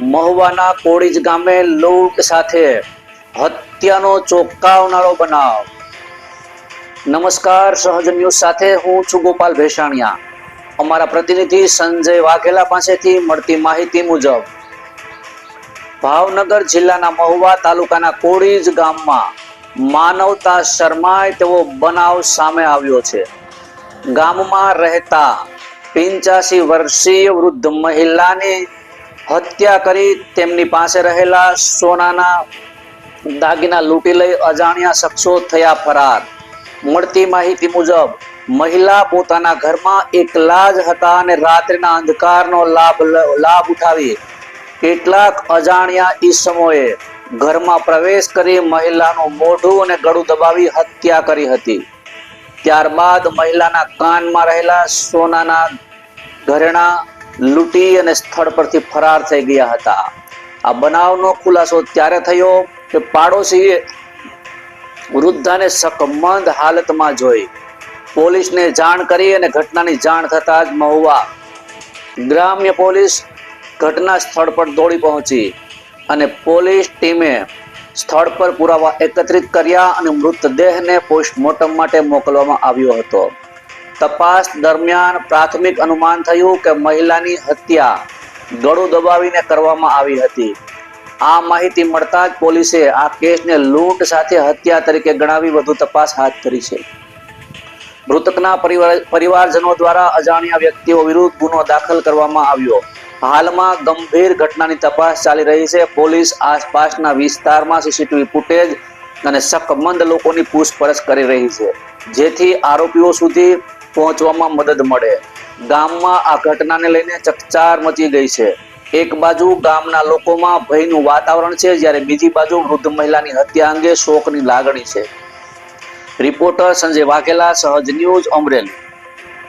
મહુવાના કોડીજ ગામે લૂંટ સાથે હત્યાનો ચોંકાવનારો બનાવ. નમસ્કાર, સહજ ન્યૂઝ સાથે હું છું ગોપાલ ભેસાણિયા. અમારા પ્રતિનિધિ સંજય વાઘેલા પાસેથી મળતી માહિતી મુજબ, ભાવનગર જિલ્લાના મહુવા તાલુકાના કોડીજ ગામમાં માનવતા શરમાય તેવો બનાવ સામે આવ્યો છે. ગામમાં રહેતા પિંચાસી વર્ષીય વૃદ્ધ મહિલાની હત્યા કરી તેમની પાસે રહેલા સોનાના દાગીના લૂંટી લઈ અજાણ્યા શખ્સો થયા ફરાર. મળતી માહિતી મુજબ, મહિલા પોતાના ઘરમાં એકલા જ હતા અને રાત્રિના અંધકારનો લાભ લાભ ઉઠાવી કેટલાક અજાણ્યા ઈસમોએ ઘરમાં પ્રવેશ કરી મહિલાનું મોઢું અને ગળું દબાવી હત્યા કરી હતી. ત્યારબાદ મહિલાના કાનમાં રહેલા સોનાના ઘરેણા લૂંટી અને સ્થળ પરથી ફરાર થઈ ગયા હતા. આ બનાવનો ખુલાસો ત્યારે થયો કે પાડોશીએ વૃદ્ધાને સકમંદ હાલતમાં જોઈ. પોલીસને જાણ કરી અને ઘટનાની જાણ થતાં જ મહુવા ગ્રામ્ય પોલીસ ઘટના સ્થળ પર દોડી પહોંચી અને પોલીસ ટીમે સ્થળ પર પુરાવા એકત્રિત કર્યા અને મૃતદેહને પોસ્ટમોર્ટમ માટે મોકલવામાં આવ્યો હતો. તપાસ દરમિયાન પ્રાથમિક અનુમાન થયું કે મહિલાની હત્યા ગળું દબાવીને કરવામાં આવી હતી. આ માહિતી મળતા જ પોલીસે આ કેસને લૂંટ સાથે હત્યા તરીકે ગણાવી વધુ તપાસ હાથ ધરી છે. મૃતકના પરિવાર પરિવારજનો દ્વારા અજાણ્યા વ્યક્તિઓ વિરુદ્ધ ગુનો દાખલ કરવામાં આવ્યો. હાલમાં ગંભીર ઘટનાની તપાસ ચાલી રહી છે. પોલીસ આસપાસના વિસ્તારમાં સીસીટીવી ફૂટેજ અને શકમંદ લોકોની પૂછપરછ કરી રહી છે. જેથી આરોપીઓ સુધી પહોંચવામાં મદદ મળે. ગામમાં આ ઘટનાને લઈને ચકચાર મચી ગઈ છે. એક બાજુ ગામના લોકોમાં ભયનું વાતાવરણ છે, જ્યારે બીજી બાજુ વૃદ્ધ મહિલાની હત્યા અંગે શોકની લાગણી છે. રિપોર્ટર સંજય વાઘેલા, સહજ ન્યૂઝ અમરેલી.